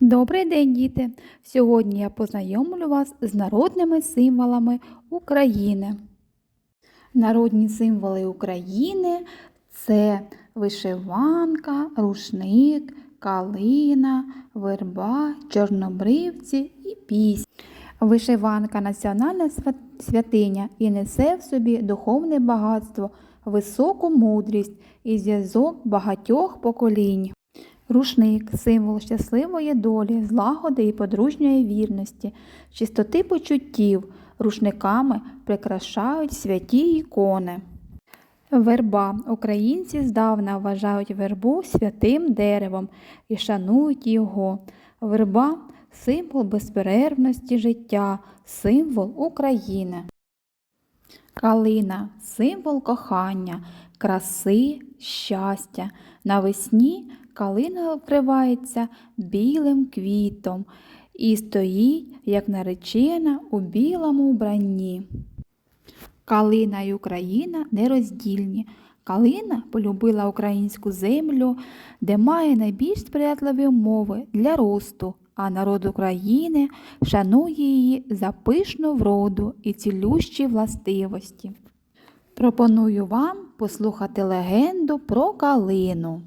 Добрий день, діти! Сьогодні я познайомлю вас з народними символами України. Народні символи України це вишиванка, рушник, калина, верба, чорнобривці і піснь. Вишиванка національна святиня і несе в собі духовне багатство, високу мудрість і зв'язок багатьох поколінь. Рушник символ щасливої долі, злагоди і подружньої вірності, чистоти почуттів. Рушниками прикрашають святі ікони. Верба. Українці здавна вважають вербу святим деревом і шанують його. Верба символ безперервності життя, символ України. Калина символ кохання, краси, щастя. Навесні калина вкривається білим квітом і стоїть, як наречена у білому вбранні. Калина і Україна нероздільні. Калина полюбила українську землю, де має найбільш сприятливі умови для росту, а народ України шанує її за пишну вроду і цілющі властивості. Пропоную вам послухати легенду про калину.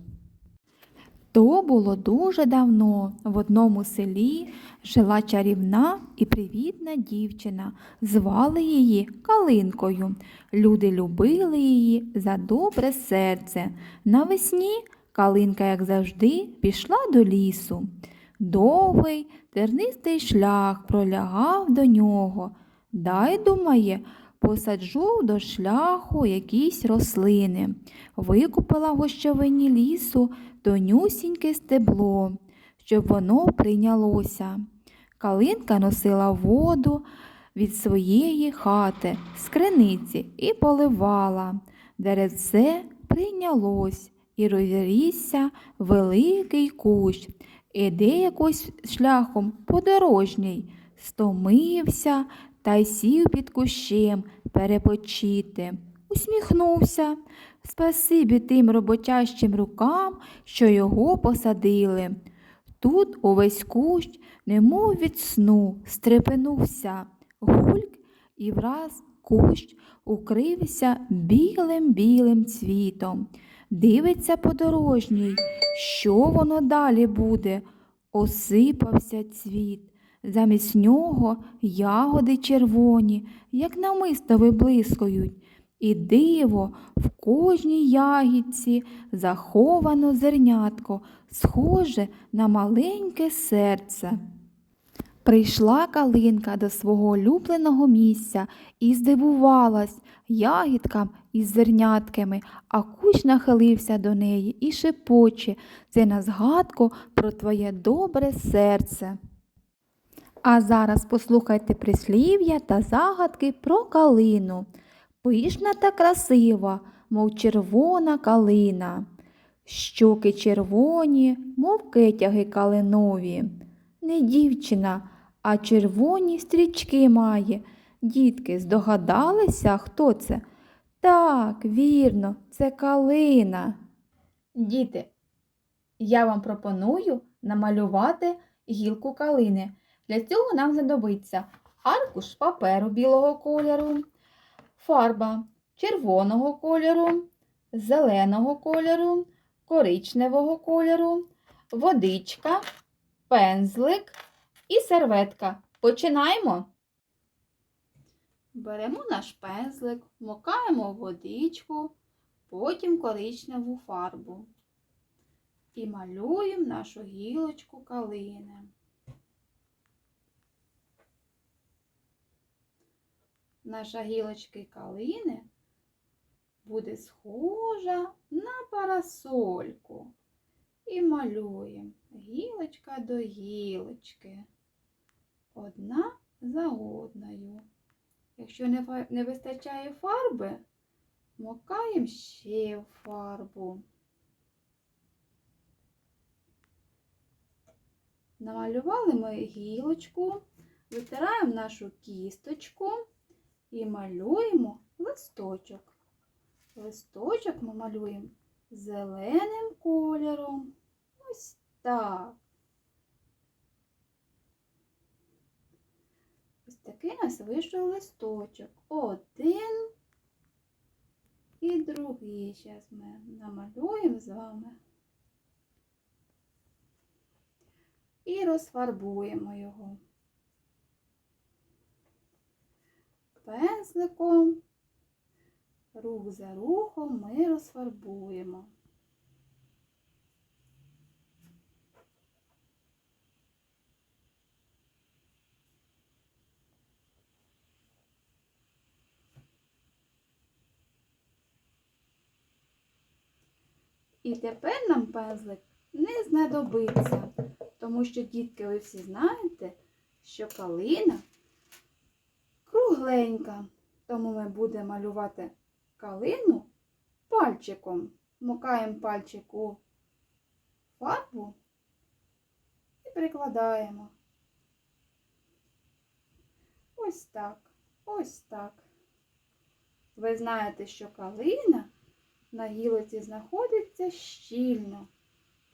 То було дуже давно. В одному селі жила чарівна і привітна дівчина. Звали її Калинкою. Люди любили її за добре серце. Навесні Калинка, як завжди, пішла до лісу. Довгий, тернистий шлях пролягав до нього. Дай, думає, посаджу до шляху якісь рослини. Викупила гощовині лісу тонюсіньке стебло, щоб воно прийнялося. Калинка носила воду від своєї хати з криниці і поливала. Деревце прийнялось і розрісся великий кущ. Іде якось шляхом подорожній, стомився та й сів під кущем перепочити. Усміхнувся. Спасибі тим роботящим рукам, що його посадили. Тут увесь кущ, немов від сну, стрепенувся гульк і враз кущ укрився білим-білим цвітом. Дивиться подорожній, що воно далі буде. Осипався цвіт. Замість нього ягоди червоні, як намисто виблискують. І диво, в кожній ягідці заховано зернятко, схоже на маленьке серце. Прийшла калинка до свого улюбленого місця і здивувалась ягідкам із зернятками, а кущ нахилився до неї і шепоче це на згадку про твоє добре серце. А зараз послухайте прислів'я та загадки про калину. Пишна та красива, мов червона калина. Щоки червоні, мов кетяги калинові. Не дівчина, а червоні стрічки має. Дітки, здогадалися, хто це? Так, вірно, це калина. Діти, я вам пропоную намалювати гілку калини. Для цього нам знадобиться аркуш паперу білого кольору, фарба червоного кольору, зеленого кольору, коричневого кольору, водичка, пензлик і серветка. Починаємо. Беремо наш пензлик, вмокаємо водичку, потім коричневу фарбу. І малюємо нашу гілочку калини. Наша гілочка калини буде схожа на парасольку. І малюємо гілочка до гілочки. Одна за одною. Якщо не, вистачає фарби, мокаємо ще фарбу. Намалювали ми гілочку, витираємо нашу кісточку і малюємо листочок. Листочок ми малюємо зеленим кольором. Ось так. Ось такий у нас вийшов листочок. Один і другий. Зараз ми намалюємо з вами і розфарбуємо його. Пензликом, рух за рухом ми розфарбуємо. І тепер нам пензлик не знадобиться, тому що, дітки, ви всі знаєте, що калина кругленька. Тому ми будемо малювати калину пальчиком. Мукаємо пальчик у фарбу і прикладаємо. Ось так, ось так. Ви знаєте, що калина на гілоці знаходиться щільно,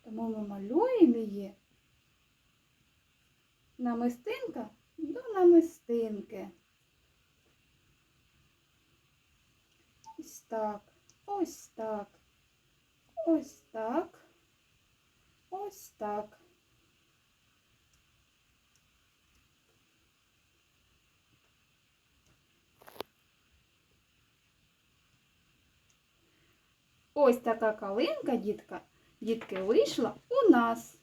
тому ми малюємо її намистинка до намистинки. Ось так, ось так, ось так, ось так. Ось така калинка, дітка, дітки, вийшла у нас.